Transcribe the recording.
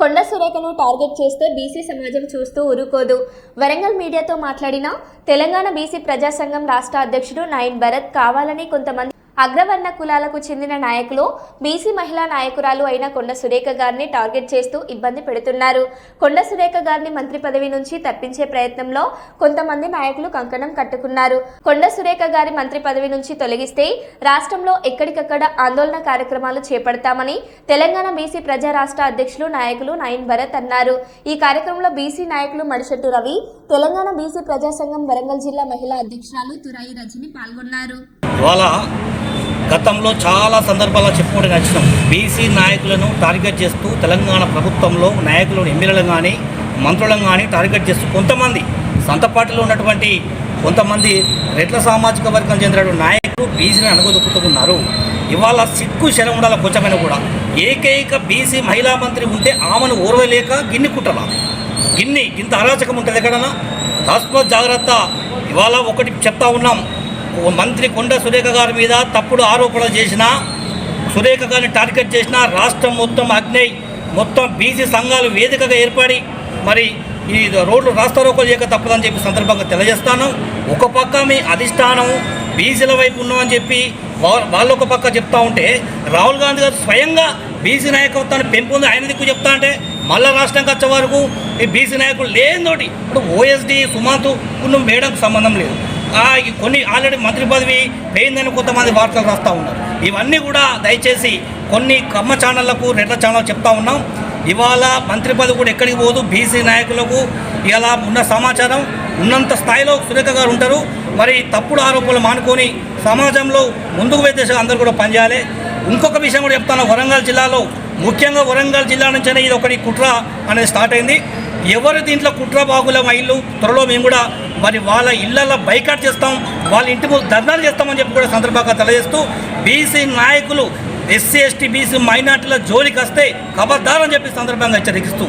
కొండ సురేఖను టార్గెట్ చేస్తే బీసీ సమాజం చూస్తూ ఊరుకోదు. వరంగల్ మీడియాతో మాట్లాడిన తెలంగాణ బీసీ ప్రజాసంఘం రాష్ట్ర అధ్యక్షుడు నయన్ భరత్ కావాలని కొంతమంది అగ్రవర్ణ కులాలకు చెందిన నాయకులు బీసీ మహిళా నాయకురాలు అయిన కొండ సురేఖ గారిని టార్గెట్ చేస్తూ ఇబ్బంది పెడుతున్నారు. కొండ సురేఖ గారిని మంత్రి పదవి నుంచి తప్పించే ప్రయత్నంలో కొంతమంది నాయకులు కంకణం కట్టుకున్నారు. కొండ సురేఖ గారి మంత్రి పదవి నుంచి తొలగిస్తే రాష్ట్రంలో ఎక్కడికక్కడ ఆందోళన కార్యక్రమాలు చేపడతామని తెలంగాణ బీసీ ప్రజా రాష్ట్ర అధ్యక్షులు నాయకులు నయన్ భరత్ అన్నారు. ఈ కార్యక్రమంలో బీసీ నాయకులు మడిశెట్టు రవి తెలంగాణ బీసీ ప్రజా సంఘం వరంగల్ జిల్లా మహిళా అధ్యక్షురాలు తురాయి రజని పాల్గొన్నారు. ఇవాళ గతంలో చాలా సందర్భాల్లో చెప్పుకోవడం నచ్చినాం బీసీ నాయకులను టార్గెట్ చేస్తూ తెలంగాణ ప్రభుత్వంలో నాయకులను ఎమ్మెల్యేలను కానీ మంత్రులను కానీ టార్గెట్ చేస్తూ కొంతమంది సొంత పార్టీలో ఉన్నటువంటి కొంతమంది రెట్ల సామాజిక వర్గం చెందినటువంటి నాయకులు బీసీని అణగదొక్కుతున్నారు ఇవాళ సిక్కు శరం ఉండాలి కొంచెమైనా కూడా. ఏకైక బీసీ మహిళా మంత్రి ఉంటే ఆమెను ఓర్వలేక గిన్ని కుట్రలా? గిన్ని ఇంత అరాచకం ఉంటుంది ఎక్కడన్నా? తస్మత్ జాగ్రత్త. ఇవాళ ఒకటి చెప్తా ఉన్నాం. మంత్రి కొండ సురేఖ గారి మీద తప్పుడు ఆరోపణలు చేసిన సురేఖ గారిని టార్గెట్ చేసిన రాష్ట్రం మొత్తం అగ్ని మొత్తం బీసీ సంఘాలు వేదికగా ఏర్పడి మరి ఈ రోడ్లు రాస్తారోకలు చేయక తప్పదని చెప్పి సందర్భంగా తెలియజేస్తాను. ఒక పక్క మీ అధిష్టానం బీసీల వైపు ఉన్నామని చెప్పి వా- వాళ్ళు ఒక పక్క చెప్తా ఉంటే రాహుల్ గాంధీ గారు స్వయంగా బీసీ నాయకత్వాన్ని పెంపొంది ఆయన దిక్కు చెప్తా అంటే మళ్ళా రాష్ట్రంకి వచ్చే వరకు ఈ బీసీ నాయకులు లేనితోటి ఇప్పుడు ఓఎస్డి సుమాంతు ఉన్న మేడంకు సంబంధం లేదు. కొన్ని ఆల్రెడీ మంత్రి పదవి పోయిందని కొంతమంది వార్తలు రాస్తూ ఉన్నారు. ఇవన్నీ కూడా దయచేసి కొన్ని కమ్మ ఛానళ్ళకు రెడ్ల ఛానల్ చెప్తా ఉన్నాం. ఇవాళ మంత్రి పదవి కూడా ఎక్కడికి పోదు. బీసీ నాయకులకు ఇలా ఉన్న సమాచారం ఉన్నంత స్థాయిలో సురేఖ గారు ఉంటారు. మరి తప్పుడు ఆరోపణలు మానుకొని సమాజంలో ముందుకు వెళ్తే అందరూ కూడా పనిచేయాలి. ఇంకొక విషయం కూడా చెప్తాను. వరంగల్ జిల్లాలో ముఖ్యంగా వరంగల్ జిల్లా నుంచే ఇది ఒకటి కుట్ర అనేది స్టార్ట్ అయింది. ఎవరు దీంట్లో కుట్ర బాగుల ఇల్లు త్వరలో మేము కూడా మరి వాళ్ళ ఇళ్ళలో బైకాట్ చేస్తాం వాళ్ళ ఇంటి ముందు ధర్నాలు చేస్తామని చెప్పి కూడా సందర్భంగా తెలియజేస్తూ బీసీ నాయకులు ఎస్సీ ఎస్టీ బీసీ మైనార్టీల జోలికి వస్తే ఖబర్దారని చెప్పి సందర్భంగా హెచ్చరిస్తూ